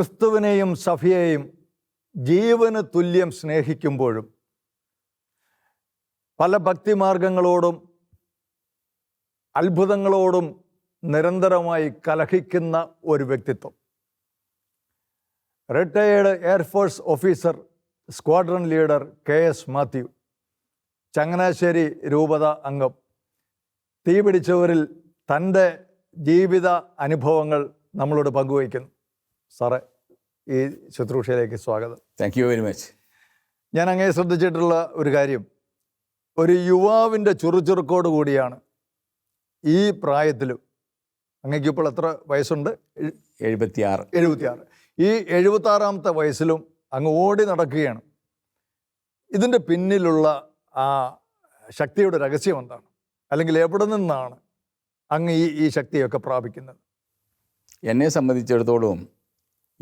ക്രിസ്തുവിനെയും സഭയെയും ജീവന് തുല്യം സ്നേഹിക്കുമ്പോഴും പല ഭക്തിമാർഗങ്ങളോടും അത്ഭുതങ്ങളോടും നിരന്തരമായി കലഹിക്കുന്ന ഒരു വ്യക്തിത്വം. Retired air force officer squadron leader K S Mathew Changanassery രൂപത അംഗം. തീപിടിച്ചവരിൽ തന്റെ ജീവിത അനുഭവങ്ങൾ നമ്മളോട് പങ്കുവയ്ക്കുന്നു. സാറേ. ഈ ശുശ്രൂഷയിലേക്ക് സ്വാഗതം. താങ്ക് യു വെരി മച്ച് ഞാൻ അങ്ങേ ശ്രദ്ധിച്ചിട്ടുള്ള ഒരു കാര്യം. ഒരു യുവാവിന്റെ ചുറുചുറുക്കോട് കൂടിയാണ് ഈ പ്രായത്തിലും അങ്ങേക്ക് ഇപ്പോൾ എത്ര വയസ്സുണ്ട്? എഴു- എഴുപത്തിയാറ്. എഴുപത്തിയാറ്. ഈ എഴുപത്താറാമത്തെ വയസ്സിലും അങ്ങ് ഓടി നടക്കുകയാണ്. ഇതിന്റെ പിന്നിലുള്ള ആ ശക്തിയുടെ രഹസ്യം എന്താണ്? അല്ലെങ്കിൽ എവിടെ നിന്നാണ് അങ്ങ് ഈ ഈ ശക്തിയൊക്കെ പ്രാപിക്കുന്നത്? എന്നെ സംബന്ധിച്ചിടത്തോളം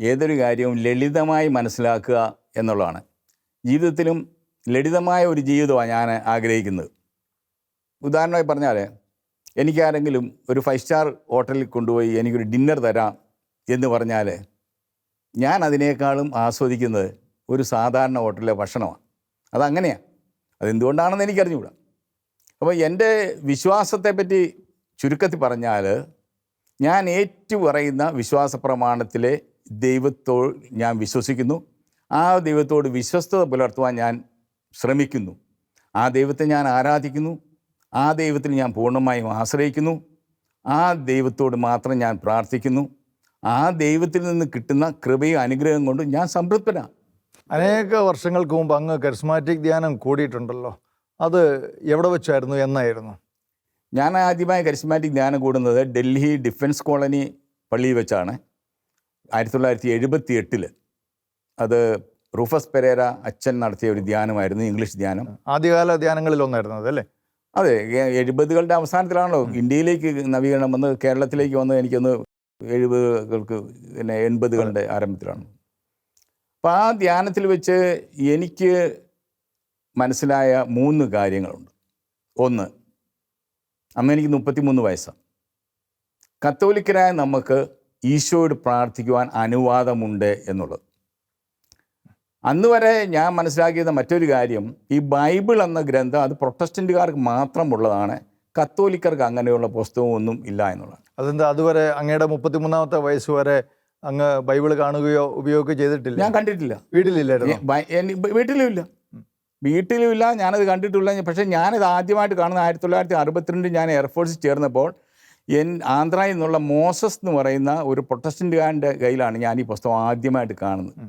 ഏതൊരു കാര്യവും ലളിതമായി മനസ്സിലാക്കുക എന്നുള്ളതാണ്. ജീവിതത്തിലും ലളിതമായ ഒരു ജീവിതമാണ് ഞാൻ ആഗ്രഹിക്കുന്നത്. ഉദാഹരണമായി പറഞ്ഞാൽ എനിക്കാരെങ്കിലും ഒരു ഫൈവ് സ്റ്റാർ ഹോട്ടലിൽ കൊണ്ടുപോയി എനിക്കൊരു ഡിന്നർ തരാം എന്ന് പറഞ്ഞാൽ ഞാൻ അതിനേക്കാളും ആസ്വദിക്കുന്നത് ഒരു സാധാരണ ഹോട്ടലിലെ ഭക്ഷണമാണ്. അതങ്ങനെയാണ് അതെന്തുകൊണ്ടാണെന്ന് എനിക്കറിഞ്ഞുകൂടാ. അപ്പോൾ എന്റെ വിശ്വാസത്തെ പറ്റി ചുരുക്കത്തിൽ പറഞ്ഞാൽ ഞാൻ ഏറ്റു പറയുന്ന വിശ്വാസ പ്രമാണത്തിലെ ദൈവത്തോട് ഞാൻ വിശ്വസിക്കുന്നു. ആ ദൈവത്തോട് വിശ്വസ്തത പുലർത്തുവാൻ ഞാൻ ശ്രമിക്കുന്നു. ആ ദൈവത്തെ ഞാൻ ആരാധിക്കുന്നു. ആ ദൈവത്തിൽ ഞാൻ പൂർണമായും ആശ്രയിക്കുന്നു. ആ ദൈവത്തോട് മാത്രം ഞാൻ പ്രാർത്ഥിക്കുന്നു. ആ ദൈവത്തിൽ നിന്ന് കിട്ടുന്ന കൃപയും അനുഗ്രഹം കൊണ്ട് ഞാൻ സംതൃപ്തനാണ്. അനേക വർഷങ്ങൾക്ക് മുമ്പ് അങ്ങ് കരിസ്മാറ്റിക് ധ്യാനം കൂടിയിട്ടുണ്ടല്ലോ. അത് എവിടെ വെച്ചായിരുന്നു? എന്നായിരുന്നു? ഞാൻ ആദ്യമായി കരിസ്മാറ്റിക് ധ്യാനം കൂടുന്നത് ഡൽഹി ഡിഫൻസ് കോളനി പള്ളിയിൽ വെച്ചാണ്. ആയിരത്തി തൊള്ളായിരത്തി എഴുപത്തി എട്ടിൽ അത് റൂഫസ് പെരേര അച്ഛൻ നടത്തിയ ഒരു ധ്യാനമായിരുന്നു ഇംഗ്ലീഷ് ധ്യാനം. ആദ്യകാല ധ്യാനങ്ങളിൽ ഒന്നായിരുന്നു അതല്ലേ അതെ എഴുപതുകളുടെ അവസാനത്തിലാണല്ലോ. ഇന്ത്യയിലേക്ക് നവീകരണം വന്ന് കേരളത്തിലേക്ക് വന്ന് എനിക്കൊന്ന് എഴുപതുകൾക്ക് പിന്നെ എൺപതുകളുടെ ആരംഭത്തിലാണ്. അപ്പോൾ ആ ധ്യാനത്തിൽ വെച്ച് എനിക്ക് മനസ്സിലായ മൂന്ന് കാര്യങ്ങളുണ്ട്. ഒന്ന് അമ്മ എനിക്ക് മുപ്പത്തിമൂന്ന് വയസ്സാണ്. കത്തോലിക്കരായ നമുക്ക് ഈശോയോട് പ്രാർത്ഥിക്കുവാൻ അനുവാദമുണ്ട് എന്നുള്ളത്. അന്ന് വരെ ഞാൻ മനസ്സിലാക്കിയത് മറ്റൊരു കാര്യം. ഈ ബൈബിൾ എന്ന ഗ്രന്ഥം അത് പ്രൊട്ടസ്റ്റന്റുകാർക്ക് മാത്രമുള്ളതാണ്. കത്തോലിക്കർക്ക് അങ്ങനെയുള്ള പുസ്തകമൊന്നും ഇല്ല എന്നുള്ളതാണ്. അതെന്താ? അതുവരെ അങ്ങയുടെ മുപ്പത്തിമൂന്നാമത്തെ വയസ്സ് വരെ അങ്ങ് ബൈബിൾ കാണുകയോ ഉപയോഗിക്കുകയോ ചെയ്തിട്ടില്ല? ഞാൻ കണ്ടിട്ടില്ല. വീട്ടിലില്ലായിരുന്നു? എനി- വീട്ടിലുമില്ല. വീട്ടിലുമില്ല. ഞാനത് കണ്ടിട്ടില്ല പക്ഷേ ഞാനത് ആദ്യമായിട്ട് കാണുന്ന ആയിരത്തി തൊള്ളായിരത്തി അറുപത്തിരണ്ടിൽ ഞാൻ എയർഫോഴ്സിൽ ചേർന്നപ്പോൾ എൻ ആന്ധ്രയിൽ നിന്നുള്ള മോസസ് എന്ന് പറയുന്ന ഒരു പ്രൊട്ടസ്റ്റന്റുകാരന്റെ കയ്യിലാണ് ഞാൻ ഈ പുസ്തകം ആദ്യമായിട്ട് കാണുന്നത്.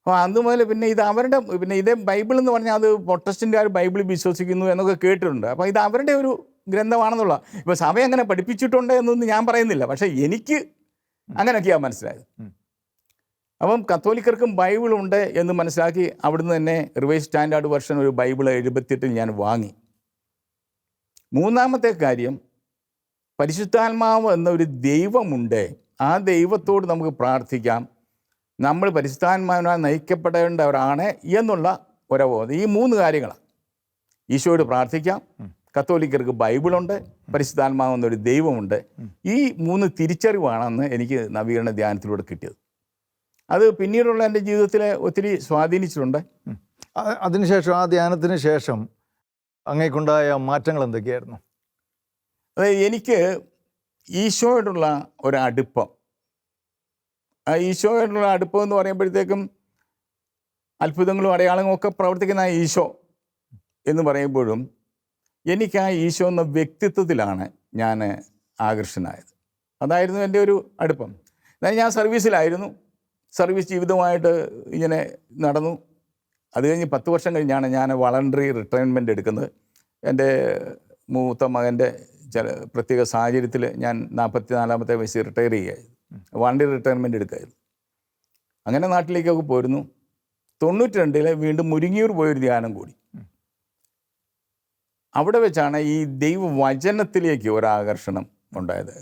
അപ്പോൾ അന്ന് മുതൽ പിന്നെ ഇത് അവരുടെ പിന്നെ ഇതേ ബൈബിൾ എന്ന് പറഞ്ഞാൽ അത് പ്രൊട്ടസ്റ്റന്റുകാർ ബൈബിൾ വിശ്വസിക്കുന്നു എന്നൊക്കെ കേട്ടിട്ടുണ്ട്. അപ്പോൾ ഇത് അവരുടെ ഒരു ഗ്രന്ഥമാണെന്നുള്ള ഇപ്പോൾ സഭ അങ്ങനെ പഠിപ്പിച്ചിട്ടുണ്ട് എന്നൊന്നും ഞാൻ പറയുന്നില്ല. പക്ഷേ എനിക്ക് അങ്ങനെയൊക്കെയാണ് മനസ്സിലായത്. അപ്പം കത്തോലിക്കർക്കും ബൈബിളുണ്ട് എന്ന് മനസ്സിലാക്കി അവിടുന്ന് തന്നെ റിവൈസ് സ്റ്റാൻഡേർഡ് വെർഷൻ ഒരു ബൈബിൾ എഴുപത്തിയെട്ടിൽ ഞാൻ വാങ്ങി. മൂന്നാമത്തെ കാര്യം പരിശുദ്ധാത്മാവ് എന്നൊരു ദൈവമുണ്ട്. ആ ദൈവത്തോട് നമുക്ക് പ്രാർത്ഥിക്കാം. നമ്മൾ പരിശുദ്ധാത്മാവിനാൽ നയിക്കപ്പെടേണ്ടവരാണ് എന്നുള്ള ഒരവബോധം. ഈ മൂന്ന് കാര്യങ്ങളാണ് ഈശോയോട് പ്രാർത്ഥിക്കാം. കത്തോലിക്കർക്ക് ബൈബിളുണ്ട്. പരിശുദ്ധാത്മാവ് എന്നൊരു ദൈവമുണ്ട്. ഈ മൂന്ന് തിരിച്ചറിവാണെന്ന് എനിക്ക് നവീകരണ ധ്യാനത്തിലൂടെ കിട്ടിയത്. അത് പിന്നീടുള്ള എന്റെ ജീവിതത്തിലെ ഒത്തിരി സ്വാധീനിച്ചിട്ടുണ്ട്. അതിനുശേഷം ആ ധ്യാനത്തിന് ശേഷം അങ്ങേക്കുണ്ടായ മാറ്റങ്ങൾ എന്തൊക്കെയായിരുന്നു? അതായത് എനിക്ക് ഈശോയോടുള്ള ഒരു അടുപ്പം. ആ ഈശോയോടുള്ള അടുപ്പം എന്ന് പറയുമ്പോഴത്തേക്കും അത്ഭുതങ്ങളും അടയാളങ്ങളും ഒക്കെ പ്രവർത്തിക്കുന്ന ഈശോ എന്ന് പറയുമ്പോഴും എനിക്ക് ആ ഈശോ എന്ന വ്യക്തിത്വത്തിലാണ് ഞാൻ ആകർഷനായത്. അതായിരുന്നു എന്റെ ഒരു അടുപ്പം. അതായത് ഞാൻ സർവീസിലായിരുന്നു. സർവീസ് ജീവിതമായിട്ട് ഇങ്ങനെ നടന്നു. അത് കഴിഞ്ഞ് പത്ത് വർഷം കഴിഞ്ഞാണ് ഞാൻ വളണ്ടറി റിട്ടയർമെന്റ് എടുക്കുന്നത്. എന്റെ മൂത്ത മകന്റെ ചില പ്രത്യേക സാഹചര്യത്തിൽ ഞാൻ നാൽപ്പത്തി നാലാമത്തെ വയസ്സിൽ റിട്ടയർ ചെയ്യുകയായിരുന്നു. വണ്ടി റിട്ടയർമെന്റ് എടുക്കുകയായിരുന്നു അങ്ങനെ നാട്ടിലേക്കൊക്കെ പോയിരുന്നു തൊണ്ണൂറ്റി രണ്ടിൽ വീണ്ടും മുരിങ്ങിയൂർ പോയൊരു ധ്യാനം കൂടി. അവിടെ വെച്ചാണ് ഈ ദൈവവചനത്തിലേക്ക് ഒരാകർഷണം ഉണ്ടായത്.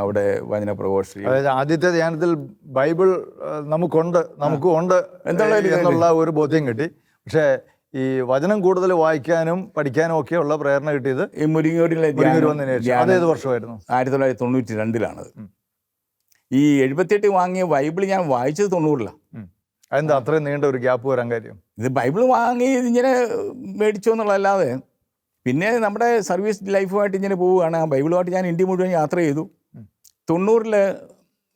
അവിടെ വചന പ്രഘോഷി അതായത് ആദ്യത്തെ ധ്യാനത്തിൽ ബൈബിൾ നമുക്കുണ്ട് നമുക്കും ഉണ്ട് എന്നുള്ള ഒരു ബോധ്യം കിട്ടി. പക്ഷേ ഈ വചനം കൂടുതൽ വായിക്കാനും പഠിക്കാനും ഒക്കെ ഉള്ള പ്രേരണ കിട്ടിയത് ഈ ധ്യാനം അതേത് വർഷമായിരുന്നു? ആയിരത്തി തൊള്ളായിരത്തി തൊണ്ണൂറ്റി രണ്ടിലാണത്. ഈ എഴുപത്തിയെട്ട് വാങ്ങിയ ബൈബിൾ ഞാൻ വായിച്ചത് തൊണ്ണൂറിലാണ്. അതെന്താ അത്രയും നീണ്ട ഒരു ഗ്യാപ്പ് വരാൻ കാര്യം? ഇത് ബൈബിൾ വാങ്ങി ഇങ്ങനെ മേടിച്ചു എന്നുള്ളതല്ലാതെ പിന്നെ നമ്മുടെ സർവീസ് ലൈഫുമായിട്ട് ഇങ്ങനെ പോവുകയാണ്. ആ ബൈബിളുമായിട്ട് ഞാൻ ഇന്ത്യ മുഴുവൻ യാത്ര ചെയ്തു. തൊണ്ണൂറിൽ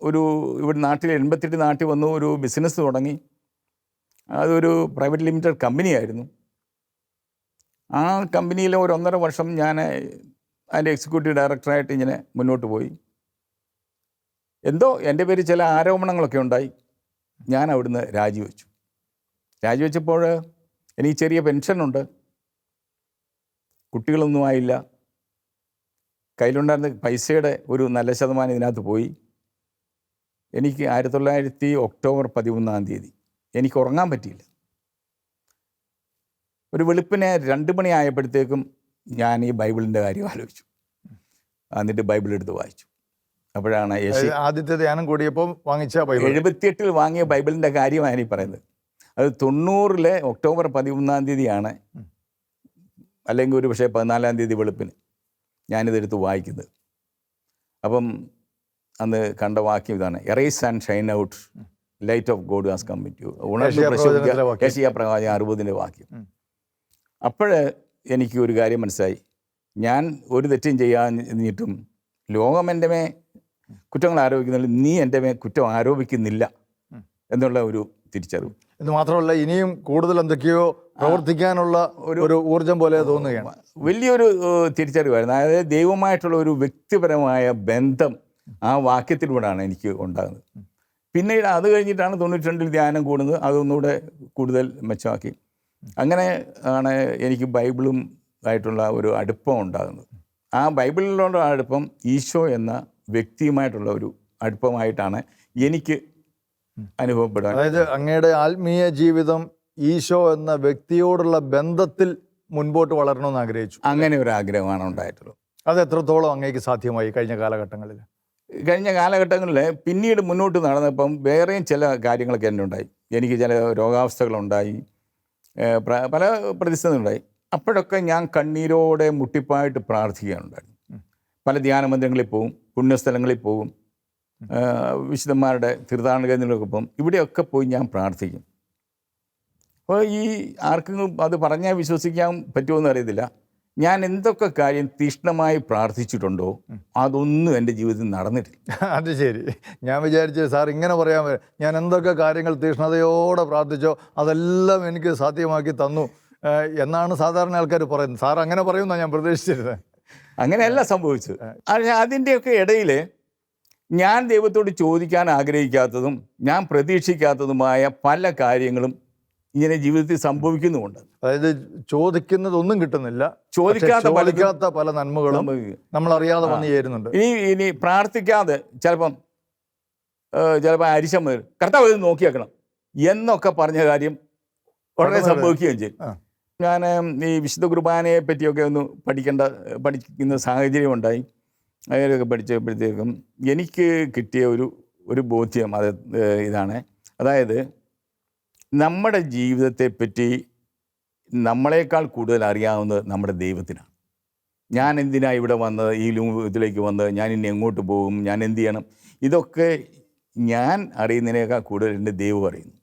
ഒരു ഇവിടെ നാട്ടിൽ എൺപത്തെട്ട് നാട്ടിൽ വന്നു ഒരു ബിസിനസ് തുടങ്ങി. അതൊരു പ്രൈവറ്റ് ലിമിറ്റഡ് കമ്പനിയായിരുന്നു. ആ കമ്പനിയിൽ ഒരു ഒന്നര വർഷം ഞാൻ അതിന്റെ എക്സിക്യൂട്ടീവ് ഡയറക്ടറായിട്ട് ഇങ്ങനെ മുന്നോട്ട് പോയി. എന്തോ എന്റെ പേര് ചില ആരോപണങ്ങളൊക്കെ ഉണ്ടായി. ഞാൻ അവിടുന്ന് രാജിവെച്ചു. രാജിവെച്ചപ്പോൾ എനിക്ക് ചെറിയ പെൻഷനുണ്ട്. കുട്ടികളൊന്നും ആയില്ല. കയ്യിലുണ്ടായിരുന്ന പൈസയുടെ ഒരു നല്ല ശതമാനം ഇതിനകത്ത് പോയി. എനിക്ക് ആയിരത്തി തൊള്ളായിരത്തി ഒക്ടോബർ പതിമൂന്നാം തീയതി എനിക്ക് ഉറങ്ങാൻ പറ്റിയില്ല. ഒരു വെളുപ്പിനെ രണ്ട് മണി ആയപ്പോഴത്തേക്കും ഞാൻ ഈ ബൈബിളിന്റെ കാര്യം ആലോചിച്ചു. എന്നിട്ട് ബൈബിൾ എടുത്ത് വായിച്ചു. അപ്പോഴാണ് ആദ്യത്തെ ധ്യാനം കൂടിയപ്പോൾ വാങ്ങിച്ച ബൈബിൾ. എഴുപത്തിയെട്ടിൽ വാങ്ങിയ ബൈബിളിന്റെ കാര്യമാണ് ഈ പറയുന്നത്. അത് തൊണ്ണൂറിലെ ഒക്ടോബർ പതിമൂന്നാം തീയതിയാണ്. അല്ലെങ്കിൽ ഒരു പക്ഷേ പതിനാലാം തീയതി വെളുപ്പിന് ഞാനിതെടുത്ത് വായിക്കുന്നത്. അപ്പം അന്ന് കണ്ട വാക്യം ഇതാണ് arise and shine out light of God has come ഉണർന്ന് ഏഷ്യ പ്രവചനത്തിലെ വാക്യം. ഏഷ്യ പ്രവാചകൻ അറുപതിന്റെ വാക്യം. അപ്പോൾ എനിക്ക് ഒരു കാര്യം മനസ്സിലായി. ഞാൻ ഒരു തെറ്റും ചെയ്യാഞ്ഞിട്ടും ലോകം എന്റെ മേ കുറ്റങ്ങൾ ആരോപിക്കുന്നില്ല നീ എന്റെ മേ കുറ്റം ആരോപിക്കുന്നില്ല. എന്നുള്ള ഒരു തിരിച്ചറിവ്. എന്ന് മാത്രമല്ല ഇനിയും കൂടുതൽ എന്തൊക്കെയോ പ്രവർത്തിക്കാനുള്ള ഒരു- ഒരു ഊർജം പോലെ തോന്നുകയാണ്. വലിയൊരു തിരിച്ചറിവായിരുന്നു. അതായത് ദൈവമായിട്ടുള്ള ഒരു വ്യക്തിപരമായ ബന്ധം ആ വാക്യത്തിലൂടെയാണ് എനിക്ക് ഉണ്ടാകുന്നത്. പിന്നീട് അത് കഴിഞ്ഞിട്ടാണ് തൊണ്ണൂറ്റി രണ്ടിൽ ധ്യാനം കൂടുന്നത്. അതൊന്നുകൂടെ കൂടുതൽ മെച്ചമാക്കി. അങ്ങനെ ആണ് എനിക്ക് ബൈബിളും ആയിട്ടുള്ള ഒരു അടുപ്പം ഉണ്ടാകുന്നത്. ആ ബൈബിളിലുള്ള അടുപ്പം ഈശോ എന്ന വ്യക്തിയുമായിട്ടുള്ള ഒരു അടുപ്പമായിട്ടാണ് എനിക്ക് അനുഭവപ്പെടുക അതായത് അങ്ങയുടെ ആത്മീയ ജീവിതം ഈശോ എന്ന വ്യക്തിയോടുള്ള ബന്ധത്തിൽ മുൻപോട്ട് വളരണമെന്ന് ആഗ്രഹിച്ചു. അങ്ങനെ ഒരു ആഗ്രഹമാണ് ഉണ്ടായിട്ടുള്ളത്. അത് എത്രത്തോളം അങ്ങേക്ക് സാധ്യമായി കഴിഞ്ഞ കാലഘട്ടങ്ങളിൽ? കഴിഞ്ഞ കാലഘട്ടങ്ങളിൽ പിന്നീട് മുന്നോട്ട് നടന്നപ്പം വേറെയും ചില കാര്യങ്ങളൊക്കെ എന്നെ ഉണ്ടായി. എനിക്ക് ചില രോഗാവസ്ഥകളുണ്ടായി. പല പ്രതിസന്ധി ഉണ്ടായി അപ്പോഴൊക്കെ ഞാൻ കണ്ണീരോടെ മുട്ടിപ്പായിട്ട് പ്രാർത്ഥിക്കാനുണ്ടായി. പല ധ്യാന മന്ദിരങ്ങളിൽ പോവും പുണ്യസ്ഥലങ്ങളിൽ പോവും. വിശുദ്ധന്മാരുടെ തീർത്ഥാടന കേന്ദ്രങ്ങളിലൊക്കെ പോകും ഇവിടെയൊക്കെ പോയി ഞാൻ പ്രാർത്ഥിക്കും. അപ്പോൾ ഈ ആർക്കും അത് പറഞ്ഞാൽ വിശ്വസിക്കാൻ പറ്റുമോ അറിയത്തില്ല. ഞാൻ എന്തൊക്കെ കാര്യം തീഷ്ണമായി പ്രാർത്ഥിച്ചിട്ടുണ്ടോ അതൊന്നും എന്റെ ജീവിതത്തിൽ നടന്നിട്ടില്ല. അത് ശരി. ഞാൻ വിചാരിച്ചു സാർ ഇങ്ങനെ പറയാൻ വരും ഞാൻ എന്തൊക്കെ കാര്യങ്ങൾ തീഷ്ണതയോടെ പ്രാർത്ഥിച്ചോ അതെല്ലാം എനിക്ക് സാധ്യമാക്കി തന്നു. എന്നാണ് സാധാരണ ആൾക്കാർ പറയുന്നത്. സാർ അങ്ങനെ പറയുമെന്നാണ് ഞാൻ പ്രതീക്ഷിച്ചിരുന്നത് അങ്ങനെയല്ല സംഭവിച്ചത്. അതിന്റെയൊക്കെ ഇടയിൽ ഞാൻ ദൈവത്തോട് ചോദിക്കാൻ ആഗ്രഹിക്കാത്തതും ഞാൻ പ്രതീക്ഷിക്കാത്തതുമായ പല കാര്യങ്ങളും ഇങ്ങനെ ജീവിതത്തിൽ സംഭവിക്കുന്നുമുണ്ട്. അതായത് ചോദിക്കുന്നതൊന്നും കിട്ടുന്നില്ല. ചോദിക്കാത്ത പഠിക്കാത്ത പല നന്മകളും നമ്മൾ അറിയാതെ വന്നു ചേരുന്നുണ്ട്. ഇനി ഇനി പ്രാർത്ഥിക്കാതെ ചിലപ്പം ചിലപ്പോൾ അരിശം വരും കർത്താവ് ഇത് നോക്കിയേക്കണം എന്നൊക്കെ പറഞ്ഞ കാര്യം ഉടനെ സംഭവിക്കുകയും ചെയ്യും. ഞാൻ ഈ വിശുദ്ധ കുർബാനയെ പറ്റിയൊക്കെ ഒന്ന് പഠിക്കേണ്ട പഠിക്കുന്ന സാഹചര്യം ഉണ്ടായി. അതിലൊക്കെ പഠിച്ചപ്പോഴത്തേക്കും എനിക്ക് കിട്ടിയ ഒരു ഒരു ബോധ്യം അത് ഇതാണ്. അതായത് നമ്മുടെ ജീവിതത്തെപ്പറ്റി നമ്മളെക്കാൾ കൂടുതൽ അറിയാവുന്നത് നമ്മുടെ ദൈവത്തിനാണ്. ഞാൻ എന്തിനാ ഇവിടെ വന്നത്? ഈ ഇതിലേക്ക് വന്നത്? ഞാൻ ഇനി എങ്ങോട്ട് പോകും? ഞാൻ എന്ത് ചെയ്യണം? ഇതൊക്കെ ഞാൻ അറിയുന്നതിനേക്കാൾ കൂടുതൽ എന്റെ ദൈവം അറിയുന്നു.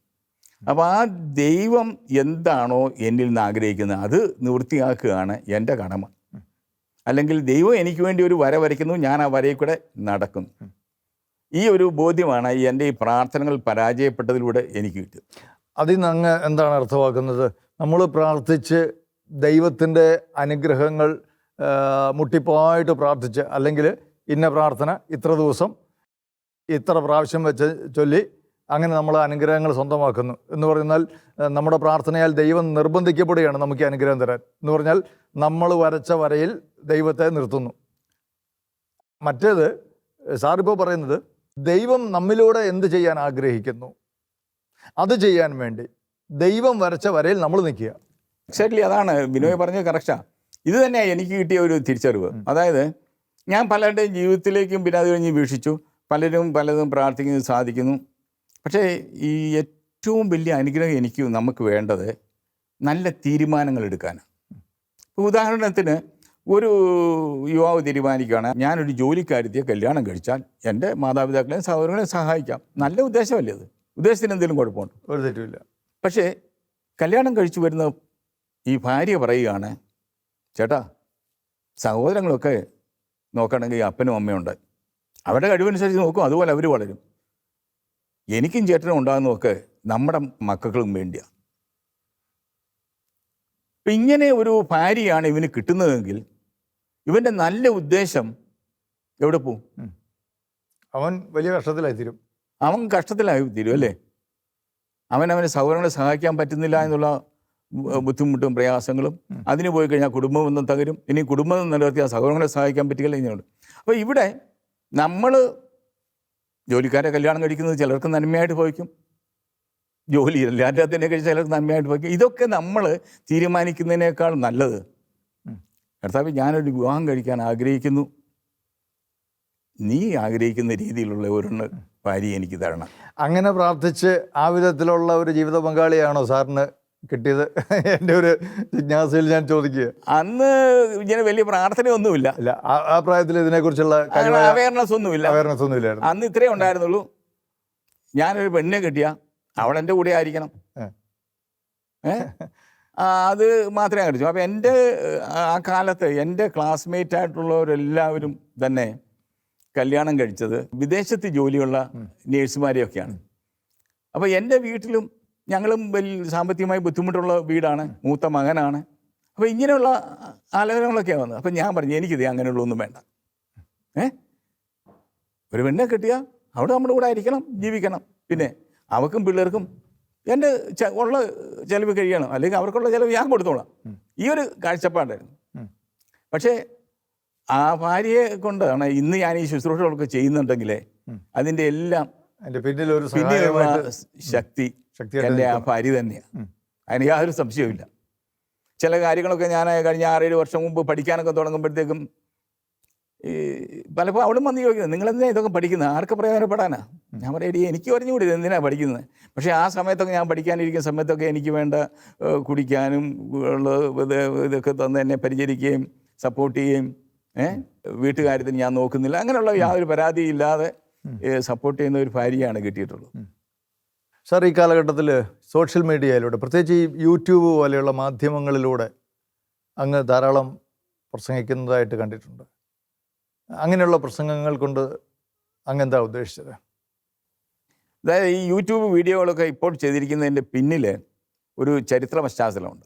അപ്പോൾ ആ ദൈവം എന്താണോ എന്നിൽ നിന്ന് ആഗ്രഹിക്കുന്നത് അത് നിവൃത്തിയാക്കുകയാണ് എന്റെ കടമ. അല്ലെങ്കിൽ ദൈവം എനിക്ക് വേണ്ടി ഒരു വര വരയ്ക്കുന്നു ഞാൻ ആ വരയിൽ കൂടെ നടക്കുന്നു. ഈ ഒരു ബോധ്യമാണ് എന്റെ ഈ പ്രാർത്ഥനകൾ പരാജയപ്പെട്ടതിലൂടെ എനിക്ക് കിട്ടിയത്. അതിൽ നിന്ന് അങ്ങ് എന്താണ് അർത്ഥമാക്കുന്നത്? നമ്മൾ പ്രാർത്ഥിച്ച് ദൈവത്തിന്റെ അനുഗ്രഹങ്ങൾ മുട്ടിപ്പോയിട്ട് പ്രാർത്ഥിച്ച് അല്ലെങ്കിൽ ഇന്ന പ്രാർത്ഥന ഇത്ര ദിവസം ഇത്ര പ്രാവശ്യം വെച്ച് ചൊല്ലി അങ്ങനെ നമ്മൾ അനുഗ്രഹങ്ങൾ സ്വന്തമാക്കുന്നു എന്ന് പറഞ്ഞാൽ നമ്മുടെ പ്രാർത്ഥനയാൽ ദൈവം നിർബന്ധിക്കപ്പെടുകയാണ് നമുക്ക് അനുഗ്രഹം തരാൻ എന്ന് പറഞ്ഞാൽ നമ്മൾ വരച്ച വരയിൽ ദൈവത്തെ നിർത്തുന്നു. മറ്റേത് സാറിപ്പോൾ പറയുന്നത് ദൈവം നമ്മിലൂടെ എന്ത് ചെയ്യാൻ ആഗ്രഹിക്കുന്നു? അത് ചെയ്യാൻ വേണ്ടി ദൈവം വരച്ച വരയിൽ നമ്മൾ നിൽക്കുക. എക്സാക്ട്ലി അതാണ്. ബിനോയ് പറഞ്ഞത് കറക്റ്റാ ഇത് തന്നെയാണ് എനിക്ക് കിട്ടിയ ഒരു തിരിച്ചറിവ്. അതായത് ഞാൻ പലരുടെയും ജീവിതത്തിലേക്കും പിന്നെ അത് കഴിഞ്ഞ് വീക്ഷിച്ചു. പലരും പലതും പ്രാർത്ഥിക്കുന്നത് സാധിക്കുന്നു. പക്ഷേ ഈ ഏറ്റവും വലിയ അനുഗ്രഹം എനിക്ക് നമുക്ക് വേണ്ടത് നല്ല തീരുമാനങ്ങൾ എടുക്കാനാണ് ഉദാഹരണത്തിന് ഒരു യുവാവ് തീരുമാനിക്കുകയാണ് ഞാനൊരു ജോലിക്കാരുത്തിയ കല്യാണം കഴിച്ചാൽ എന്റെ മാതാപിതാക്കളെയും സഹോദരങ്ങളെയും സഹായിക്കാം. നല്ല ഉദ്ദേശമല്ലേ അത്? ഉദ്ദേശത്തിന് എന്തെങ്കിലും കുഴപ്പമുണ്ട്? ഒരു തെറ്റുമില്ല. പക്ഷേ കല്യാണം കഴിച്ചു വരുന്ന ഈ ഭാര്യ പറയുകയാണ് ചേട്ടാ സഹോദരങ്ങളൊക്കെ നോക്കണമെങ്കിൽ അപ്പനും അമ്മയുണ്ട് അവരുടെ കഴിവനുസരിച്ച് നോക്കും അതുപോലെ അവർ വളരും. എനിക്കും ചേട്ടനും ഉണ്ടാകുന്നതൊക്കെ നമ്മുടെ മക്കൾക്കും വേണ്ടിയാണ് അപ്പം ഇങ്ങനെ ഒരു ഭാര്യയാണ് ഇവന് കിട്ടുന്നതെങ്കിൽ ഇവന്റെ നല്ല ഉദ്ദേശം എവിടെ പോവും? അവൻ വലിയ കഷ്ടത്തിലായി തീരും അവൻ കഷ്ടത്തിലായി തീരും അല്ലേ? അവൻ അവനെ സൗകര്യങ്ങളെ സഹായിക്കാൻ പറ്റുന്നില്ല എന്നുള്ള ബുദ്ധിമുട്ടും പ്രയാസങ്ങളും അതിന് പോയി കഴിഞ്ഞാൽ കുടുംബം ഒന്നും തകരും. ഇനി കുടുംബം നിലനിർത്തിയാൽ സൗകര്യങ്ങളെ സഹായിക്കാൻ പറ്റില്ല ഇങ്ങനെയുണ്ട് അപ്പോൾ ഇവിടെ നമ്മൾ ജോലിക്കാരെ കല്യാണം കഴിക്കുന്നത് ചിലർക്ക് നന്മയായിട്ട് ഭവിക്കും. ജോലി എല്ലാത്തിനെ കഴിച്ച് ചിലർക്ക് നന്മയായിട്ട് ഭവിക്കും. ഇതൊക്കെ നമ്മൾ തീരുമാനിക്കുന്നതിനേക്കാൾ നല്ലത്. കർത്താവ് ഞാനൊരു വിവാഹം കഴിക്കാൻ ആഗ്രഹിക്കുന്നു. നീ ആഗ്രഹിക്കുന്ന രീതിയിലുള്ള ഒരെണ്ണം ഭാര്യ എനിക്ക് തരണം. അങ്ങനെ പ്രാർത്ഥിച്ച് ആ വിധത്തിലുള്ള ഒരു ജീവിത പങ്കാളിയാണോ സാറിന് കിട്ടിയത്? എന്റെ ഒരു ജിജ്ഞാസയിൽ ഞാൻ ചോദിക്കുക അന്ന് ഇങ്ങനെ വലിയ പ്രാർത്ഥനയൊന്നുമില്ല. അല്ല ആ പ്രായത്തിൽ ഇതിനെക്കുറിച്ചുള്ള അവയർനെസ് ഒന്നുമില്ല. അവയർനെസ് ഒന്നുമില്ല അന്ന് ഇത്രേ ഉണ്ടായിരുന്നുള്ളൂ. ഞാനൊരു പെണ്ണിനെ കിട്ടിയ. അവൾ എന്റെ കൂടെ ആയിരിക്കണം. അത് മാത്രമേ കിട്ടിച്ചു അപ്പം എന്റെ ആ കാലത്ത് എന്റെ ക്ലാസ്മേറ്റ് ആയിട്ടുള്ളവരെല്ലാവരും തന്നെ കല്യാണം കഴിച്ചത് വിദേശത്ത് ജോലിയുള്ള നേഴ്സുമാരെയൊക്കെയാണ്. അപ്പോൾ എന്റെ വീട്ടിലും ഞങ്ങളും വലിയ സാമ്പത്തികമായി ബുദ്ധിമുട്ടുള്ള വീടാണ് മൂത്ത മകനാണ്. അപ്പോൾ ഇങ്ങനെയുള്ള ആലോചനകളൊക്കെയാണ് വന്നത്. അപ്പം ഞാൻ പറഞ്ഞു എനിക്കിത് അങ്ങനെയുള്ളൊന്നും വേണ്ട. ഏ? ഒരു പെണ്ണെ കിട്ടിയാൽ അവിടെ നമ്മുടെ കൂടെ ആയിരിക്കണം ജീവിക്കണം. പിന്നെ അവക്കും പിള്ളേർക്കും എന്റെ ച ഉള്ള ചിലവ് കഴിയണം. അല്ലെങ്കിൽ അവർക്കുള്ള ചിലവ് ഞാൻ കൊടുത്തോളാം. ഈ ഒരു കാഴ്ചപ്പാടായിരുന്നു. പക്ഷേ ആ ഭാര്യയെ കൊണ്ടാണ് ഇന്ന് ഞാൻ ഈ ശുശ്രൂഷകളൊക്കെ ചെയ്യുന്നുണ്ടെങ്കിലേ അതിന്റെ അതിന്റെ എല്ലാം എന്റെ പിന്നിൽ ഒരു ശക്തി എന്റെ എന്റെ ആ. ഭാര്യ തന്നെയാണ് അതിന് യാതൊരു സംശയവുമില്ല. ചില കാര്യങ്ങളൊക്കെ ഞാൻ കഴിഞ്ഞ ആറേഴ് വർഷം മുമ്പ് പഠിക്കാനൊക്കെ തുടങ്ങുമ്പോഴത്തേക്കും ഈ പലപ്പോൾ അവളും വന്ന് ചോദിക്കുന്നത് നിങ്ങളെന്തിനാ ഇതൊക്കെ പഠിക്കുന്നത്? ആർക്ക് പ്രയോജനപ്പെടാനാ? ഞാൻ പറയാം എനിക്ക് പറഞ്ഞുകൂടി ഇത് എന്തിനാ പഠിക്കുന്നത്? പക്ഷേ ആ സമയത്തൊക്കെ ഞാൻ പഠിക്കാനിരിക്കുന്ന സമയത്തൊക്കെ എനിക്ക് വേണ്ട കുടിക്കാനും ഉള്ള ഇത് ഇതൊക്കെ തന്നെ എന്നെ പരിചരിക്കുകയും സപ്പോർട്ട് ചെയ്യുകയും ഏഹ് വീട്ടുകാര്യത്തിന് ഞാൻ നോക്കുന്നില്ല. അങ്ങനെയുള്ള യാതൊരു പരാതിയില്ലാതെ സപ്പോർട്ട് ചെയ്യുന്ന ഒരു ഭാര്യയാണ് കിട്ടിയിട്ടുള്ളത്. സാർ ഈ കാലഘട്ടത്തിൽ സോഷ്യൽ മീഡിയയിലൂടെ പ്രത്യേകിച്ച് ഈ യൂട്യൂബ് പോലെയുള്ള മാധ്യമങ്ങളിലൂടെ അങ്ങ് ധാരാളം പ്രസംഗിക്കുന്നതായിട്ട് കണ്ടിട്ടുണ്ട്. അങ്ങനെയുള്ള പ്രസംഗങ്ങൾ കൊണ്ട് അങ്ങ് എന്താ ഉദ്ദേശിച്ചത്? അതായത് ഈ യൂട്യൂബ് വീഡിയോകളൊക്കെ ഇപ്പോൾ ചെയ്തിരിക്കുന്നതിന്റെ പിന്നിൽ ഒരു ചരിത്ര പശ്ചാത്തലമുണ്ട്.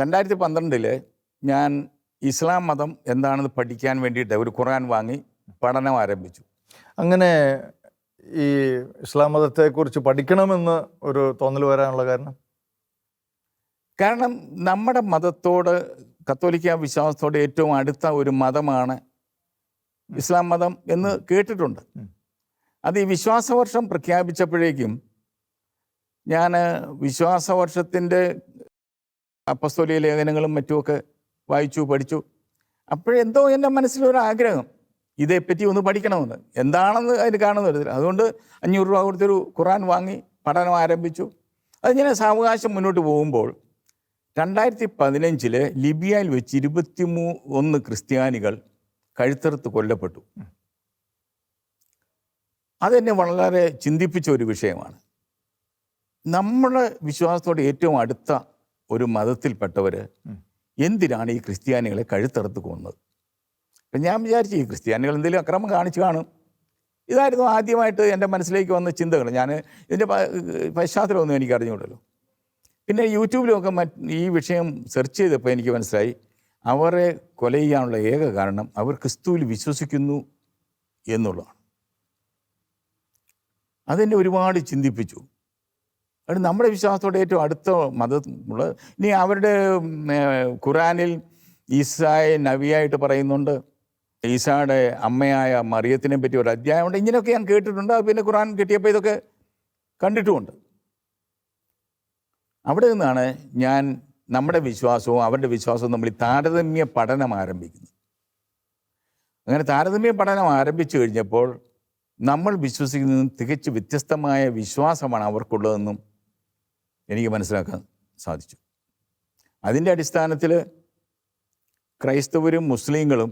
രണ്ടായിരത്തി പന്ത്രണ്ടിൽ ഞാൻ ഇസ്ലാം മതം എന്താണെന്ന് പഠിക്കാൻ വേണ്ടിയിട്ട് ഒരു ഖുർആൻ വാങ്ങി പഠനം ആരംഭിച്ചു. അങ്ങനെ ഈ ഇസ്ലാം മതത്തെക്കുറിച്ച് പഠിക്കണമെന്ന് ഒരു തോന്നൽ വരാനുള്ള കാരണം? കാരണം നമ്മുടെ മതത്തോട് കത്തോലിക്ക വിശ്വാസത്തോട് ഏറ്റവും അടുത്ത ഒരു മതമാണ് ഇസ്ലാം മതം എന്ന് കേട്ടിട്ടുണ്ട്. അത് ഈ വിശ്വാസവർഷം പ്രഖ്യാപിച്ചപ്പോഴേക്കും ഞാൻ വിശ്വാസവർഷത്തിന്റെ അപ്പസ്തോലിയ ലേഖനങ്ങളും മറ്റുമൊക്കെ വായിച്ചു പഠിച്ചു. അപ്പോഴെന്തോ എന്റെ മനസ്സിലൊരാഗ്രഹം. ഇതേപ്പറ്റി ഒന്ന് പഠിക്കണമെന്ന്. എന്താണെന്ന് അതിന് കാണുന്ന ഒരു അതുകൊണ്ട് അഞ്ഞൂറ് രൂപ കൊടുത്തൊരു ഖുറാൻ വാങ്ങി പഠനം ആരംഭിച്ചു. അതിങ്ങനെ സാവകാശം മുന്നോട്ട് പോകുമ്പോൾ രണ്ടായിരത്തി പതിനഞ്ചിൽ ലിബിയയിൽ വെച്ച് ഇരുപത്തി മൂ ഒന്ന് ക്രിസ്ത്യാനികൾ കഴുത്തറുത്ത് കൊല്ലപ്പെട്ടു. അതെന്നെ വളരെ ചിന്തിപ്പിച്ച ഒരു വിഷയമാണ്. നമ്മുടെ വിശ്വാസത്തോട് ഏറ്റവും അടുത്ത ഒരു മതത്തിൽപ്പെട്ടവർ. എന്തിനാണ് ഈ ക്രിസ്ത്യാനികളെ കഴുത്തറുത്ത് കൊന്നത്? അപ്പം ഞാൻ വിചാരിച്ചു ഈ ക്രിസ്ത്യാനികൾ എന്തെങ്കിലും അക്രമം കാണിച്ചു കാണും. ഇതായിരുന്നു ആദ്യമായിട്ട് എന്റെ മനസ്സിലേക്ക് വന്ന ചിന്തകൾ. ഞാൻ ഇതിന്റെ പശ്ചാത്തലമൊന്നും എനിക്ക് അറിഞ്ഞുകൂടല്ലോ. പിന്നെ യൂട്യൂബിലൊക്കെ മറ്റ് ഈ വിഷയം സെർച്ച് ചെയ്തപ്പോൾ എനിക്ക് മനസ്സിലായി അവരെ കൊല ചെയ്യാനുള്ള ഏക കാരണം അവർ ക്രിസ്തുവിൽ വിശ്വസിക്കുന്നു എന്നുള്ളതാണ്. അതെന്നെ ഒരുപാട് ചിന്തിപ്പിച്ചു. അത് നമ്മുടെ വിശ്വാസത്തോടെ ഏറ്റവും അടുത്ത മതമുള്ള ഇനി അവരുടെ ഖുറാനിൽ ഈസായെ നവിയായിട്ട് പറയുന്നുണ്ട്. ഈസായുടെ അമ്മയായ മറിയത്തിനെ പറ്റി ഒരു അധ്യായമുണ്ട്. ഇങ്ങനെയൊക്കെ ഞാൻ കേട്ടിട്ടുണ്ട്. പിന്നെ ഖുറാൻ കിട്ടിയപ്പോൾ ഇതൊക്കെ കണ്ടിട്ടുമുണ്ട്. അവിടെ നിന്നാണ് ഞാൻ നമ്മുടെ വിശ്വാസവും അവരുടെ വിശ്വാസവും നമ്മൾ ഈ താരതമ്യ പഠനം ആരംഭിക്കുന്നത്. അങ്ങനെ താരതമ്യ പഠനം ആരംഭിച്ചു കഴിഞ്ഞപ്പോൾ നമ്മൾ വിശ്വസിക്കുന്നതും തികച്ചു വ്യത്യസ്തമായ വിശ്വാസമാണ് അവർക്കുള്ളതെന്നും എനിക്ക് മനസ്സിലാക്കാൻ സാധിച്ചു. അതിന്റെ അടിസ്ഥാനത്തിൽ ക്രൈസ്തവരും മുസ്ലിങ്ങളും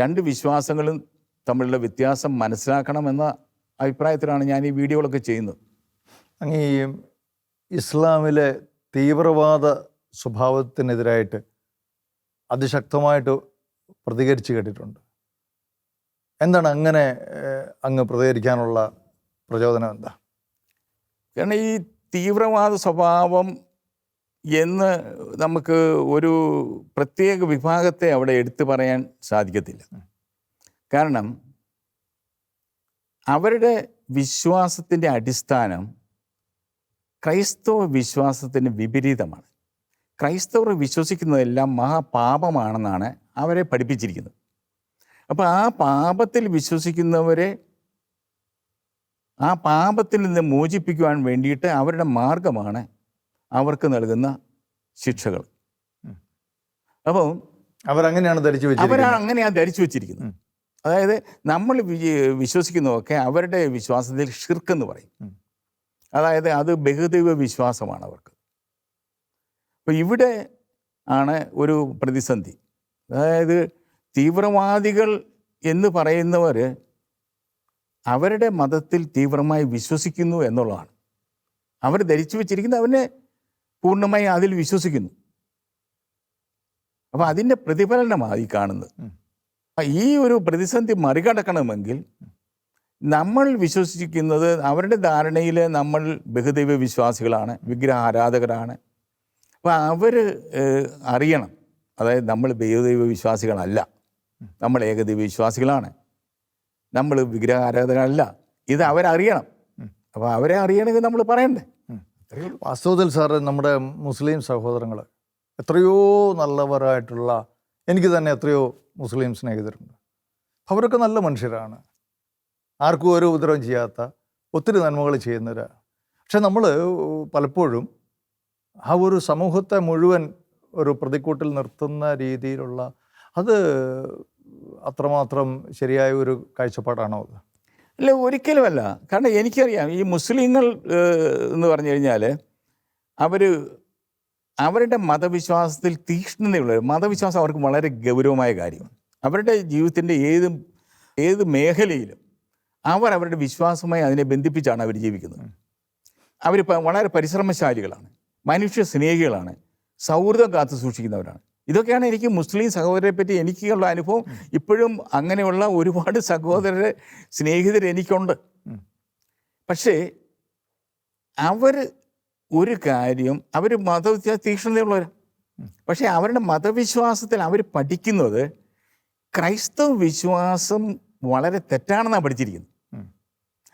രണ്ട് വിശ്വാസങ്ങളും തമ്മിലുള്ള വ്യത്യാസം മനസ്സിലാക്കണമെന്ന അഭിപ്രായത്തിലാണ് ഞാൻ ഈ വീഡിയോകളൊക്കെ ചെയ്യുന്നത്. അങ്ങ് ഈ ഇസ്ലാമിലെ തീവ്രവാദ സ്വഭാവത്തിനെതിരായിട്ട് അതിശക്തമായിട്ട് പ്രതികരിച്ച് കേട്ടിട്ടുണ്ട്. എന്താണ് അങ്ങനെ അങ്ങ് പ്രതികരിക്കാനുള്ള പ്രചോദനം എന്താ? കാരണം ഈ തീവ്രവാദ സ്വഭാവം എന്ന് നമുക്ക് ഒരു പ്രത്യേക വിഭാഗത്തെ അവിടെ എടുത്തു പറയാൻ സാധിക്കത്തില്ല. കാരണം അവരുടെ വിശ്വാസത്തിന്റെ അടിസ്ഥാനം ക്രൈസ്തവ വിശ്വാസത്തിന് വിപരീതമാണ്. ക്രൈസ്തവർ വിശ്വസിക്കുന്നതെല്ലാം മഹാപാപമാണെന്നാണ് അവരെ പഠിപ്പിച്ചിരിക്കുന്നത്. അപ്പോൾ ആ പാപത്തിൽ വിശ്വസിക്കുന്നവരെ ആ പാപത്തിൽ നിന്ന് മോചിപ്പിക്കുവാൻ വേണ്ടിയിട്ട് അവരുടെ മാർഗമാണ് അവർക്ക് നൽകുന്ന ശിക്ഷകൾ. അപ്പോൾ അവരങ്ങനെയാണ് ധരിച്ചു അവരാണ് അങ്ങനെയാണ് ധരിച്ചു വെച്ചിരിക്കുന്നത്. അതായത് നമ്മൾ വിശ്വസിക്കുന്നതൊക്കെ അവരുടെ വിശ്വാസത്തിൽ ഷിർക്കെന്ന് പറയും. അതായത് അത് ബഹുദൈവ വിശ്വാസമാണ് അവർക്ക്. അപ്പോൾ ഇവിടെ ആണ് ഒരു പ്രതിസന്ധി. അതായത് തീവ്രവാദികൾ എന്ന് പറയുന്നവർ അവരുടെ മതത്തിൽ തീവ്രമായി വിശ്വസിക്കുന്നു എന്നുള്ളതാണ്. അവർ ധരിച്ചു വെച്ചിരിക്കുന്നത് അവനെ പൂർണമായി അതിൽ വിശ്വസിക്കുന്നു. അപ്പോൾ അതിന്റെ പ്രതിഫലനമാണ് ഈ കാണുന്നത്. അപ്പൊ ഈ ഒരു പ്രതിസന്ധി മറികടക്കണമെങ്കിൽ നമ്മൾ വിശ്വസിക്കുന്നത് അവരുടെ ധാരണയിൽ നമ്മൾ ബഹുദൈവ വിശ്വാസികളാണ് വിഗ്രഹ ആരാധകരാണ് അപ്പോൾ അവർ അറിയണം. അതായത് നമ്മൾ ബഹുദൈവ വിശ്വാസികളല്ല. നമ്മൾ ഏകദൈവ വിശ്വാസികളാണ്. നമ്മൾ വിഗ്രഹാരാധകനല്ല. ഇത് അവരറിയണം. അപ്പൊ അപ്പോൾ അവരെ അറിയണമെങ്കിൽ നമ്മൾ പറയണ്ടേ. വാസ്തവത്തിൽ സാറ് നമ്മുടെ മുസ്ലിം സഹോദരങ്ങൾ എത്രയോ നല്ലവരായിട്ടുള്ള എനിക്ക് തന്നെ എത്രയോ മുസ്ലിം സ്നേഹിതരുണ്ട്. അവരൊക്കെ നല്ല മനുഷ്യരാണ്. ആർക്കും ഒരു ഉപദ്രവം ചെയ്യാത്ത ഒത്തിരി നന്മകൾ ചെയ്യുന്നവരാണ് പക്ഷെ നമ്മൾ പലപ്പോഴും ആ ഒരു സമൂഹത്തെ മുഴുവൻ ഒരു പ്രതിക്കൂട്ടിൽ നിർത്തുന്ന രീതിയിലുള്ള അത് അത്രമാത്രം ശരിയായ ഒരു കാഴ്ചപ്പാടാണോ അത്? അല്ല ഒരിക്കലുമല്ല. കാരണം എനിക്കറിയാം ഈ മുസ്ലിങ്ങൾ എന്ന് പറഞ്ഞു കഴിഞ്ഞാൽ അവർ അവരുടെ മതവിശ്വാസത്തിൽ തീക്ഷ്ണതയുള്ള മതവിശ്വാസം അവർക്ക് വളരെ ഗൗരവമായ കാര്യമാണ് അവരുടെ ജീവിതത്തിന്റെ ഏത് ഏത് മേഖലയിലും അവർ അവരുടെ വിശ്വാസമായി അതിനെ ബന്ധിപ്പിച്ചാണ് അവർ ജീവിക്കുന്നത്. അവർ വളരെ പരിശ്രമശാലികളാണ് മനുഷ്യ സ്നേഹികളാണ് സൗഹൃദം കാത്തു സൂക്ഷിക്കുന്നവരാണ്. ഇതൊക്കെയാണ് എനിക്ക് മുസ്ലിം സഹോദരരെ പറ്റി എനിക്കുള്ള അനുഭവം. ഇപ്പോഴും അങ്ങനെയുള്ള ഒരുപാട് സഹോദരരെ സ്നേഹിതർ എനിക്കുണ്ട്. പക്ഷേ അവർ ഒരു കാര്യം അവർ മതവിശ്വാസ തീക്ഷ്ണതയുള്ളവരാണ് പക്ഷേ അവരുടെ മതവിശ്വാസത്തിൽ അവർ പഠിക്കുന്നത് ക്രൈസ്തവ വിശ്വാസം വളരെ തെറ്റാണെന്നാണ് പഠിച്ചിരിക്കുന്നത്.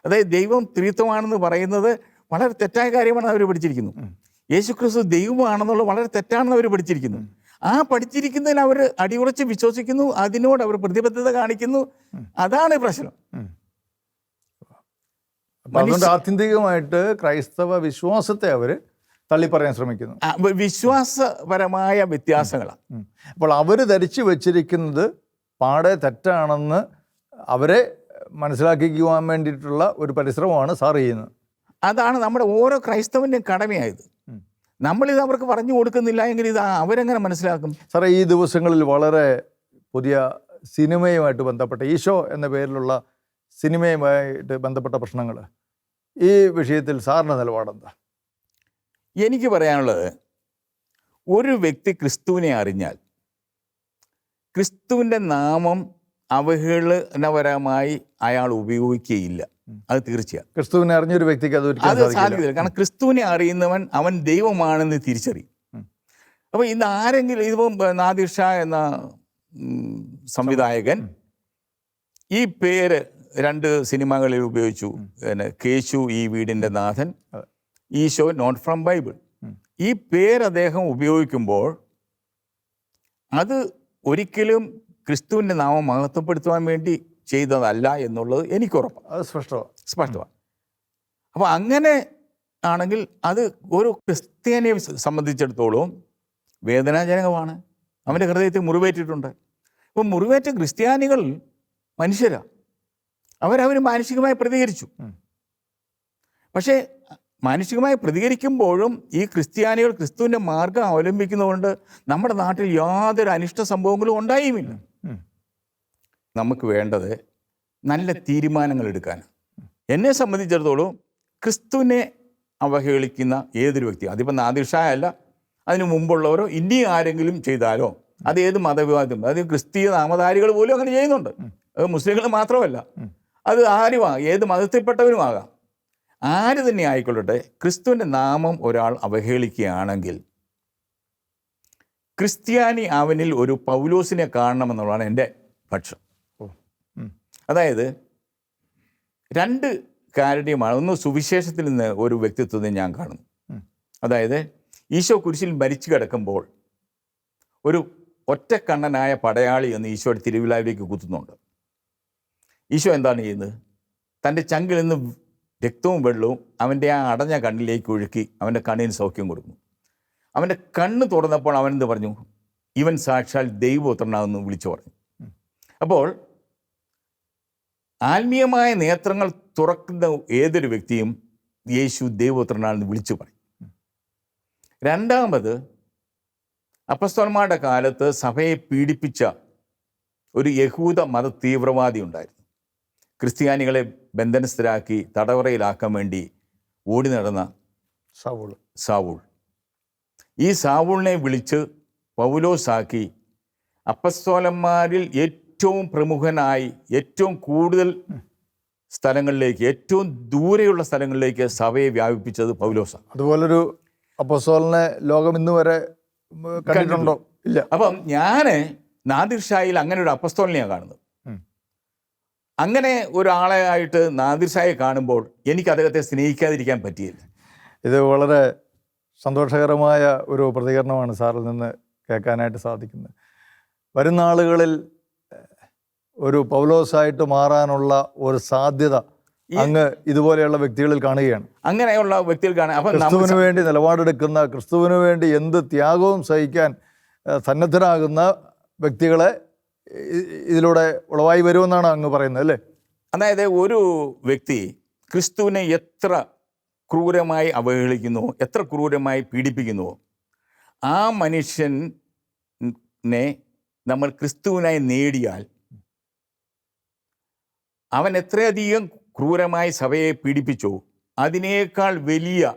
അതായത് ദൈവം ത്രിത്വമാണെന്ന് പറയുന്നത് വളരെ തെറ്റായ കാര്യമാണ് അവർ പഠിച്ചിരിക്കുന്നു. യേശുക്രിസ്തു ദൈവമാണെന്നുള്ളത് വളരെ തെറ്റാണെന്ന് അവർ പഠിച്ചിരിക്കുന്നു. ആ പഠിച്ചിരിക്കുന്നതിൽ അവർ അടിയുറച്ച് വിശ്വസിക്കുന്നു അതിനോട് അവർ പ്രതിബദ്ധത കാണിക്കുന്നു. അതാണ് പ്രശ്നം. അതുകൊണ്ട് ആത്യന്തികമായിട്ട് ക്രൈസ്തവ വിശ്വാസത്തെ അവർ തള്ളിപ്പറയാൻ ശ്രമിക്കുന്നു. വിശ്വാസപരമായ വ്യത്യാസങ്ങളാണ് അപ്പോൾ അവർ ധരിച്ചു വച്ചിരിക്കുന്നത് പാടെ തെറ്റാണെന്ന് അവരെ മനസ്സിലാക്കിക്കുവാൻ വേണ്ടിയിട്ടുള്ള ഒരു പരിശ്രമമാണ് സാർ ചെയ്യുന്നത്. അതാണ് നമ്മുടെ ഓരോ ക്രൈസ്തവന്റെയും കടമയായത്. നമ്മളിത് അവർക്ക് പറഞ്ഞു കൊടുക്കുന്നില്ല എങ്കിൽ ഇത് അവരെങ്ങനെ മനസ്സിലാക്കും? സാറേ ഈ ദിവസങ്ങളിൽ വളരെ പുതിയ സിനിമയുമായിട്ട് ബന്ധപ്പെട്ട ഈശോ എന്ന പേരിലുള്ള സിനിമയുമായിട്ട് ബന്ധപ്പെട്ട പ്രശ്നങ്ങൾ. ഈ വിഷയത്തിൽ സാറിന്റെ നിലപാടെന്താ എനിക്ക് പറയാനുള്ളത് ഒരു വ്യക്തി ക്രിസ്തുവിനെ അറിഞ്ഞാൽ ക്രിസ്തുവിന്റെ നാമം അവഹേളനപരമായി അയാൾ ഉപയോഗിക്കുകയില്ല. അത് തീർച്ചയാണ് ക്രിസ്തുവിനെ അറിഞ്ഞൊരു വ്യക്തിക്ക് അത് അത് സാധിക്കില്ല. കാരണം ക്രിസ്തുവിനെ അറിയുന്നവൻ അവൻ ദൈവമാണെന്ന് തിരിച്ചറിയും. അപ്പൊ അപ്പോൾ ഇന്ന് ആരെങ്കിലും ഇതിപ്പം നാദിർ ഷാ എന്ന സംവിധായകൻ ഈ പേര് രണ്ട് സിനിമകളിൽ ഉപയോഗിച്ചു. പിന്നെ കേശു ഈ വീടിന്റെ നാഥൻ ഈ ഷോ നോട്ട് ഫ്രം ബൈബിൾ. ഈ പേര് അദ്ദേഹം ഉപയോഗിക്കുമ്പോൾ അത് ഒരിക്കലും ക്രിസ്തുവിന്റെ നാമം മഹത്വപ്പെടുത്തുവാൻ വേണ്ടി ചെയ്തതല്ല എന്നുള്ളത് എനിക്കുറപ്പാണ് അത് സ്പഷ്ടമാണ് സ്പഷ്ടമാണ് അപ്പോൾ അങ്ങനെ ആണെങ്കിൽ അത് ഒരു ക്രിസ്ത്യാനിയെ സംബന്ധിച്ചിടത്തോളം വേദനാജനകമാണ്. അവന്റെ ഹൃദയത്തിൽ മുറിവേറ്റിട്ടുണ്ട്. അപ്പോൾ മുറിവേറ്റ ക്രിസ്ത്യാനികൾ മനുഷ്യരാണ് അവരവർ മാനുഷികമായി പ്രതികരിച്ചു. പക്ഷേ മാനുഷികമായി പ്രതികരിക്കുമ്പോഴും ഈ ക്രിസ്ത്യാനികൾ ക്രിസ്തുവിന്റെ മാർഗം അവലംബിക്കുന്നതുകൊണ്ട് നമ്മുടെ നാട്ടിൽ യാതൊരു അനിഷ്ട സംഭവങ്ങളും ഉണ്ടായുമില്ല. നമുക്ക് വേണ്ടത് നല്ല തീരുമാനങ്ങൾ എടുക്കാൻ. എന്നെ സംബന്ധിച്ചിടത്തോളം ക്രിസ്തുവിനെ അവഹേളിക്കുന്ന ഏതൊരു വ്യക്തി അതിപ്പോൾ നാദിഷായല്ല അതിനു മുമ്പുള്ളവരോ ഇനി ആരെങ്കിലും ചെയ്താലോ അത് ഏത് മതവിവാദം അത് ക്രിസ്തീയ നാമധാരികൾ പോലും അങ്ങനെ ചെയ്യുന്നുണ്ട്. അത് മുസ്ലിങ്ങൾ മാത്രമല്ല. അത് ആരുമാകാം ഏത് മതത്തിൽപ്പെട്ടവരുമാകാം. ആര് തന്നെ ആയിക്കൊള്ളട്ടെ ക്രിസ്തുവിന്റെ നാമം ഒരാൾ അവഹേളിക്കുകയാണെങ്കിൽ ക്രിസ്ത്യാനി അവനിൽ ഒരു പൗലോസിനെ കാണണമെന്നുള്ളതാണ് എന്റെ പക്ഷം. അതായത് രണ്ട് കാരുണ്യമാണ് ഒന്ന് സുവിശേഷത്തിൽ നിന്ന് ഒരു വ്യക്തിത്വത്തെ ഞാൻ കാണുന്നു. അതായത് ഈശോ കുരിശിൽ മരിച്ചു കിടക്കുമ്പോൾ ഒരു ഒറ്റക്കണ്ണനായ പടയാളി എന്ന് ഈശോയുടെ തിരുവിലാവിലേക്ക് കുത്തുന്നുണ്ട്. ഈശോ എന്താണ് ചെയ്യുന്നത്? തന്റെ ചങ്കിൽ നിന്ന് രക്തവും വെള്ളവും അവന്റെ ആ അടഞ്ഞ കണ്ണിലേക്ക് ഒഴുക്കി അവന്റെ കണ്ണിന് സൗഖ്യം കൊടുക്കുന്നു. അവന്റെ കണ്ണ് തുറന്നപ്പോൾ അവൻ എന്ത് പറഞ്ഞു? ഇവൻ സാക്ഷാൽ ദൈവപുത്രനാണെന്ന് വിളിച്ചു പറഞ്ഞു. അപ്പോൾ ആത്മീയമായ നേത്രങ്ങൾ തുറക്കുന്ന ഏതൊരു വ്യക്തിയും യേശു ദൈവപുത്രനാണെന്ന് വിളിച്ചു പറയും. രണ്ടാമത് അപ്പസ്തോന്മാരുടെ കാലത്ത് സഭയെ പീഡിപ്പിച്ച ഒരു യഹൂദ മത തീവ്രവാദി ഉണ്ടായിരുന്നു. ക്രിസ്ത്യാനികളെ ബന്ധനസ്ഥരാക്കി തടവറയിലാക്കാൻ വേണ്ടി ഓടി നടന്ന സാവൂൾ. സാവൂൾ. ഈ സാവൂളിനെ വിളിച്ച് പൗലോസാക്കി അപ്പസ്തോലന്മാരിൽ ഏറ്റവും പ്രമുഖനായി ഏറ്റവും കൂടുതൽ സ്ഥലങ്ങളിലേക്ക് ഏറ്റവും ദൂരെയുള്ള സ്ഥലങ്ങളിലേക്ക് സഭയെ വ്യാപിപ്പിച്ചത് പൗലോസ. അതുപോലൊരു അപ്പസോലിനെ ലോകം ഇന്ന് വരെ കണ്ടിട്ടുണ്ടോ? ഇല്ല. അപ്പം ഞാൻ നാദിർഷായിൽ അങ്ങനെ ഒരു അപ്പസ്തോലിനെയാണ് കാണുന്നത്. അങ്ങനെ ഒരാളെ ആയിട്ട് നാദിർ ഷായെ കാണുമ്പോൾ എനിക്ക് അദ്ദേഹത്തെ സ്നേഹിക്കാതിരിക്കാൻ പറ്റിയില്ല. ഇത് വളരെ സന്തോഷകരമായ ഒരു പ്രതികരണമാണ് സാറിൽ നിന്ന് കേൾക്കാനായിട്ട് സാധിക്കുന്നത്. വരുന്ന ആളുകളിൽ ഒരു പൗലോസായിട്ട് മാറാനുള്ള ഒരു സാധ്യത അങ്ങ് ഇതുപോലെയുള്ള വ്യക്തികളിൽ കാണുകയാണ്. അങ്ങനെയുള്ള വ്യക്തികൾ അപ്പം ക്രിസ്തുവിന് വേണ്ടി നിലപാടെടുക്കുന്ന ക്രിസ്തുവിന് വേണ്ടി എന്ത് ത്യാഗവും സഹിക്കാൻ സന്നദ്ധരാകുന്ന വ്യക്തികളെ ഇതിലൂടെ ഉളവായി വരുമെന്നാണ് അങ്ങ് പറയുന്നത് അല്ലേ? അതായത് ഒരു വ്യക്തി ക്രിസ്തുവിനെ എത്ര ക്രൂരമായി അവഹേളിക്കുന്നു എത്ര ക്രൂരമായി പീഡിപ്പിക്കുന്നുവോ ആ മനുഷ്യനെ നമ്മൾ ക്രിസ്തുവിനായി നേടിയാൽ അവൻ എത്രയധികം ക്രൂരമായി സഭയെ പീഡിപ്പിച്ചോ അതിനേക്കാൾ വലിയ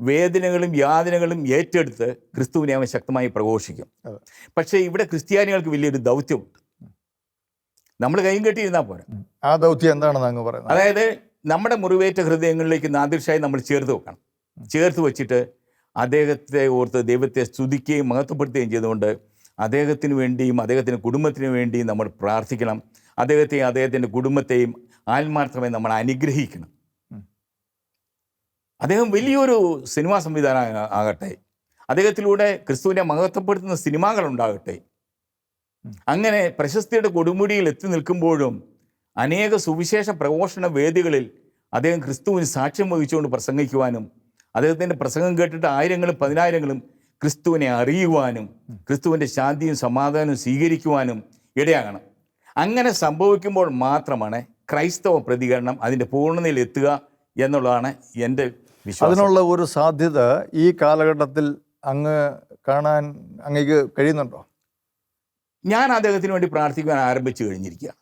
വേദനകളും യാതനകളും ഏറ്റെടുത്ത് ക്രിസ്തുവിനെ അവൻ ശക്തമായി പ്രഘോഷിക്കും. പക്ഷേ ഇവിടെ ക്രിസ്ത്യാനികൾക്ക് വലിയൊരു ദൗത്യമുണ്ട് നമ്മൾ കൈയും കെട്ടിയിരുന്നാൽ പോരാ. ആ ദൗത്യം എന്താണെന്ന് അങ്ങ് പറയുന്നത്? അതായത് നമ്മുടെ മുറിവേറ്റ ഹൃദയങ്ങളിലേക്ക് നാദൃശായി നമ്മൾ ചേർത്ത് വെക്കണം. ചേർത്ത് വെച്ചിട്ട് അദ്ദേഹത്തെ ഓർത്ത് ദൈവത്തെ സ്തുതിക്കുകയും മഹത്വപ്പെടുത്തുകയും ചെയ്തുകൊണ്ട് അദ്ദേഹത്തിന് വേണ്ടിയും അദ്ദേഹത്തിന്റെ കുടുംബത്തിന് വേണ്ടിയും നമ്മൾ പ്രാർത്ഥിക്കണം. അദ്ദേഹത്തെയും അദ്ദേഹത്തിന്റെ കുടുംബത്തെയും ആത്മാർത്ഥമായി നമ്മൾ അനുഗ്രഹിക്കണം. അദ്ദേഹം വലിയൊരു സിനിമാ സംവിധാനം ആകട്ടെ. അദ്ദേഹത്തിലൂടെ ക്രിസ്തുവിനെ മഹത്വപ്പെടുത്തുന്ന സിനിമകൾ ഉണ്ടാകട്ടെ അങ്ങനെ പ്രശസ്തിയുടെ കൊടുമുടിയിൽ എത്തി നിൽക്കുമ്പോഴും അനേക സുവിശേഷ പ്രഘോഷണ വേദികളിൽ അദ്ദേഹം ക്രിസ്തുവിന് സാക്ഷ്യം വഹിച്ചുകൊണ്ട് പ്രസംഗിക്കുവാനും അദ്ദേഹത്തിന്റെ പ്രസംഗം കേട്ടിട്ട് ആയിരങ്ങളും പതിനായിരങ്ങളും ക്രിസ്തുവിനെ അറിയുവാനും ക്രിസ്തുവിന്റെ ശാന്തിയും സമാധാനവും സ്വീകരിക്കുവാനും ഇടയാകണം. അങ്ങനെ സംഭവിക്കുമ്പോൾ മാത്രമാണ് ക്രൈസ്തവ പ്രതികരണം അതിന്റെ പൂർണതയിൽ എത്തുക എന്നുള്ളതാണ് എന്റെ വിശ്വാസം. അതിനുള്ള ഒരു സാധ്യത ഈ കാലഘട്ടത്തിൽ അങ്ങ് കാണാൻ അങ്ങേക്ക് കഴിയുന്നുണ്ടോ? ഞാൻ അദ്ദേഹത്തിന് വേണ്ടി പ്രാർത്ഥിക്കുവാൻ ആരംഭിച്ചു കഴിഞ്ഞിരിക്കുകയാണ്.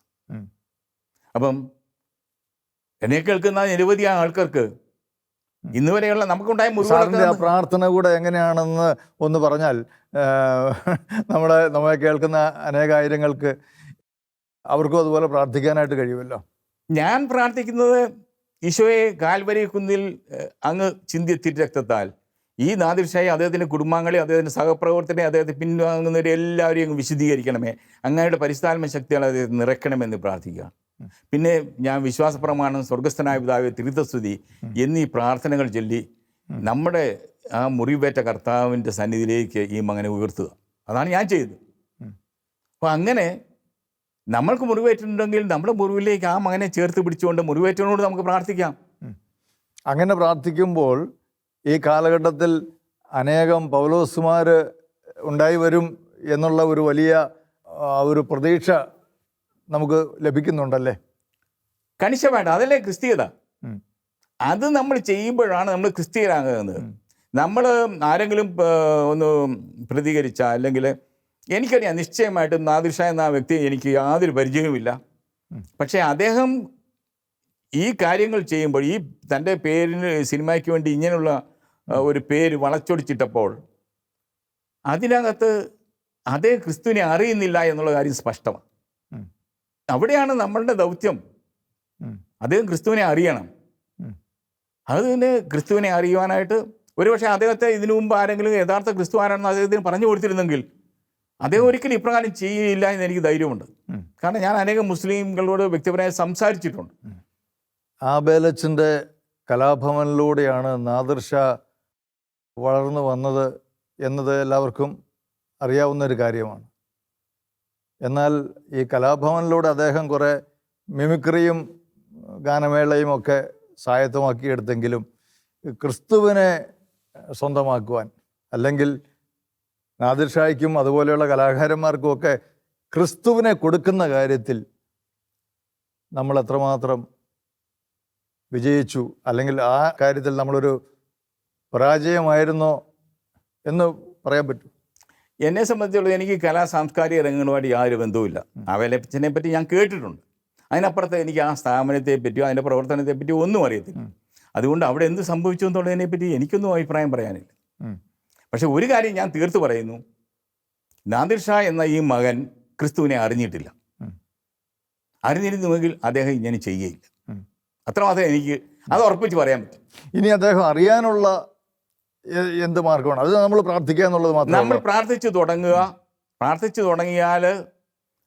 അപ്പം എന്നെ കേൾക്കുന്ന നിരവധി ആൾക്കാർക്ക് ഇന്ന് വരെയുള്ള നമുക്കുണ്ടായ മുറിവുകളൊക്കെ പ്രാർത്ഥന കൂടെ എങ്ങനെയാണെന്ന് ഒന്ന് പറഞ്ഞാൽ നമ്മുടെ നമ്മളെ കേൾക്കുന്ന അനേകായിരങ്ങൾക്ക് അവർക്കും അതുപോലെ പ്രാർത്ഥിക്കാനായിട്ട് കഴിയുമല്ലോ? ഞാൻ പ്രാർത്ഥിക്കുന്നത് ഈശോയെ കാൽവരി കുന്നിൽ അങ്ങ് ചിന്തി തിരുരക്തത്താൽ. ഈ നാദിർഷായി അദ്ദേഹത്തിന്റെ കുടുംബാംഗങ്ങളെ അദ്ദേഹത്തിന്റെ സഹപ്രവർത്തനെ അദ്ദേഹത്തെ പിൻവാങ്ങുന്നവരെ എല്ലാവരെയും അങ്ങ് വിശദീകരിക്കണമേ അങ്ങയുടെ പരിസ്ഥാത്മ ശക്തിയാൽ അദ്ദേഹത്തെ നിറയ്ക്കണമെന്ന് പ്രാർത്ഥിക്കുക. പിന്നെ ഞാൻ വിശ്വാസ പ്രമാണം സ്വർഗസ്ഥനായ പിതാവ് തിരുത്തസ്തുതി എന്നീ പ്രാർത്ഥനകൾ ചൊല്ലി നമ്മുടെ ആ മുറിവേറ്റ കർത്താവിന്റെ സന്നിധിയിലേക്ക് ഈ മകനെ ഉയർത്തുക. അതാണ് ഞാൻ ചെയ്തത്. അപ്പോൾ അങ്ങനെ നമ്മൾക്ക് മുറിവേറ്റിട്ടുണ്ടെങ്കിൽ നമ്മുടെ മുറിവിലേക്ക് ആ മകനെ ചേർത്ത് പിടിച്ചുകൊണ്ട് മുറിവേറ്റവനോട് നമുക്ക് പ്രാർത്ഥിക്കാം. അങ്ങനെ പ്രാർത്ഥിക്കുമ്പോൾ ഈ കാലഘട്ടത്തിൽ അനേകം പൗലോസുമാർ ഉണ്ടായി വരും എന്നുള്ള ഒരു വലിയ ഒരു പ്രതീക്ഷ നമുക്ക് ലഭിക്കുന്നുണ്ടല്ലേ? കണിശ വേണ്ട അതല്ലേ ക്രിസ്തീയത? അത് നമ്മൾ ചെയ്യുമ്പോഴാണ് നമ്മൾ ക്രിസ്തീയരാകുന്നത്. നമ്മൾ ആരെങ്കിലും ഒന്ന് പ്രതികരിച്ച അല്ലെങ്കിൽ എനിക്കറിയാം നിശ്ചയമായിട്ടും നാദിർഷ എന്ന ആ വ്യക്തി എനിക്ക് യാതൊരു പരിചയവുമില്ല. പക്ഷേ അദ്ദേഹം ഈ കാര്യങ്ങൾ ചെയ്യുമ്പോൾ ഈ തന്റെ പേരിന് സിനിമയ്ക്ക് വേണ്ടി ഇങ്ങനെയുള്ള ഒരു പേര് വളച്ചൊടിച്ചിട്ടപ്പോൾ അതിനകത്ത് അതേ ക്രിസ്തുവിനെ അറിയുന്നില്ല എന്നുള്ള കാര്യം സ്പഷ്ടമാണ്. അവിടെയാണ് നമ്മളുടെ ദൗത്യം. അദ്ദേഹം ക്രിസ്തുവിനെ അറിയണം. അതിന് ക്രിസ്തുവിനെ അറിയുവാനായിട്ട് ഒരുപക്ഷെ അദ്ദേഹത്തെ ഇതിനു മുമ്പ് ആരെങ്കിലും യഥാർത്ഥ ക്രിസ്തു ആരാണെന്ന് അദ്ദേഹത്തിന് പറഞ്ഞു കൊടുത്തിരുന്നെങ്കിൽ അദ്ദേഹം ഒരിക്കലും ഇപ്രകാരം ചെയ്യില്ല എന്ന് എനിക്ക് ധൈര്യമുണ്ട്. കാരണം ഞാൻ അനേകം മുസ്ലിംകളോട് വ്യക്തിപരമായി സംസാരിച്ചിട്ടുണ്ട്. ആബേലച്ചന്റെ കലാഭവനിലൂടെയാണ് നാദർഷ വളർന്നു വന്നത് എന്നത് എല്ലാവർക്കും അറിയാവുന്ന ഒരു കാര്യമാണ്. എന്നാൽ ഈ കലാഭവനിലൂടെ അദ്ദേഹം കുറേ മിമിക്രിയും ഗാനമേളയും ഒക്കെ സ്വായത്തമാക്കിയെടുത്തെങ്കിലും ക്രിസ്തുവിനെ സ്വന്തമാക്കുവാൻ അല്ലെങ്കിൽ നാദിർ ഷായ്ക്കും അതുപോലെയുള്ള കലാകാരന്മാർക്കും ഒക്കെ ക്രിസ്തുവിനെ കൊടുക്കുന്ന കാര്യത്തിൽ നമ്മൾ എത്രമാത്രം വിജയിച്ചു അല്ലെങ്കിൽ ആ കാര്യത്തിൽ നമ്മളൊരു പരാജയമായിരുന്നോ എന്ന് പറയാൻ പറ്റും. എന്നെ സംബന്ധിച്ചുള്ള എനിക്ക് കലാ സാംസ്കാരിക രംഗങ്ങളുമായിട്ട് യാതൊരു ബന്ധവുമില്ല. അവലപ്പിച്ചതിനെ പറ്റി ഞാൻ കേട്ടിട്ടുണ്ട്. അതിനപ്പുറത്ത് എനിക്ക് ആ സ്ഥാപനത്തെ പറ്റിയോ അതിന്റെ പ്രവർത്തനത്തെ പറ്റിയോ ഒന്നും അറിയത്തില്ല. അതുകൊണ്ട് അവിടെ എന്ത് സംഭവിച്ചു എന്നുള്ളതിനെ പറ്റി എനിക്കൊന്നും അഭിപ്രായം പറയാനില്ല. പക്ഷെ ഒരു കാര്യം ഞാൻ തീർത്തു പറയുന്നു. നാദിർ ഷാ എന്ന ഈ മകൻ ക്രിസ്തുവിനെ അറിഞ്ഞിട്ടില്ല. അറിഞ്ഞിരുന്നുവെങ്കിൽ അദ്ദേഹം ഇങ്ങനെ ചെയ്യുകയില്ല. അത്രമാത്രം എനിക്ക് അത് ഉറപ്പിച്ച് പറയാൻ പറ്റും. ഇനി അദ്ദേഹം അറിയാനുള്ള എന്ത് മാർഗമാണ്? അത് നമ്മൾ പ്രാർത്ഥിക്കുക എന്നുള്ളത് മാത്രം നമ്മൾ പ്രാർത്ഥിച്ചു തുടങ്ങുക. പ്രാർത്ഥിച്ചു തുടങ്ങിയാൽ.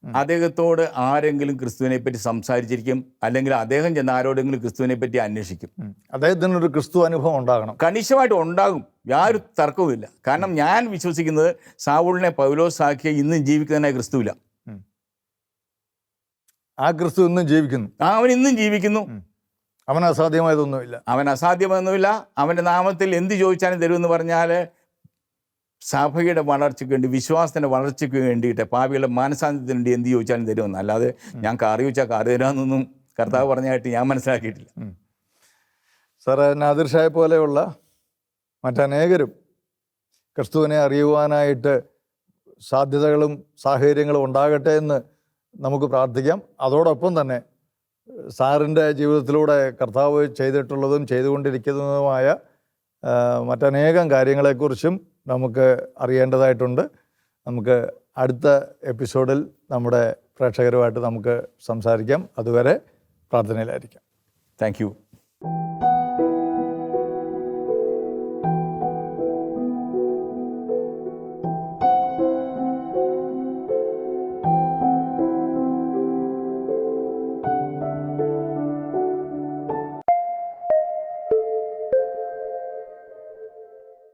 അദ്ദേഹത്തോട് ആരെങ്കിലും ക്രിസ്തുവിനെ പറ്റി സംസാരിച്ചിരിക്കും അല്ലെങ്കിൽ അദ്ദേഹം ചെന്ന് ആരോടെങ്കിലും ക്രിസ്തുവിനെ പറ്റി അന്വേഷിക്കും. ഉം. അദ്ദേഹത്തിന് ഒരു ക്രിസ്തു അനുഭവം ഉണ്ടാകണം. കണിശമായിട്ട് ഉണ്ടാകും. യാതൊരു തർക്കവുമില്ല. കാരണം ഞാൻ വിശ്വസിക്കുന്നത് സാവൂളിനെ പൗലോസാക്കിയ ഇന്നും ജീവിക്കുന്നതിനായി ക്രിസ്തുവില്ല. ആ ക്രിസ്തു ഇന്നും ജീവിക്കുന്നു. ആ അവൻ ഇന്നും ജീവിക്കുന്നു. അവൻ അസാധ്യമായതൊന്നുമില്ല. അവൻ അസാധ്യമായൊന്നുമില്ല. അവന്റെ നാമത്തിൽ എന്ത് ചോദിച്ചാലും തരുമെന്ന് പറഞ്ഞാൽ സഭയുടെ വളർച്ചയ്ക്ക് വേണ്ടി വിശ്വാസത്തിന്റെ വളർച്ചയ്ക്ക് വേണ്ടിയിട്ട് പാപികളുടെ മാനസാന്തത്തിന് വേണ്ടി എന്ത് ചോദിച്ചാലും തരുമെന്ന്. അല്ലാതെ ഞാൻ കാറി ചോദിച്ചാൽ കാറി തരാമെന്നൊന്നും കർത്താവ് പറഞ്ഞായിട്ട് ഞാൻ മനസ്സിലാക്കിയിട്ടില്ല. സാറേ നാദിർ ഷായെ പോലെയുള്ള മറ്റനേകരും ക്രിസ്തുവിനെ അറിയുവാനായിട്ട് സാധ്യതകളും സാഹചര്യങ്ങളും ഉണ്ടാകട്ടെ എന്ന് നമുക്ക് പ്രാർത്ഥിക്കാം. അതോടൊപ്പം തന്നെ സാറിന്റെ ജീവിതത്തിലൂടെ കർത്താവ് ചെയ്തിട്ടുള്ളതും ചെയ്തുകൊണ്ടിരിക്കുന്നതുമായ മറ്റനേകം കാര്യങ്ങളെക്കുറിച്ചും നമുക്ക് അറിയേണ്ടതായിട്ടുണ്ട്. നമുക്ക് അടുത്ത എപ്പിസോഡിൽ നമ്മുടെ പ്രേക്ഷകരുമായിട്ട് നമുക്ക് സംസാരിക്കാം. അതുവരെ പ്രാർത്ഥനയിലായിരിക്കാം. താങ്ക്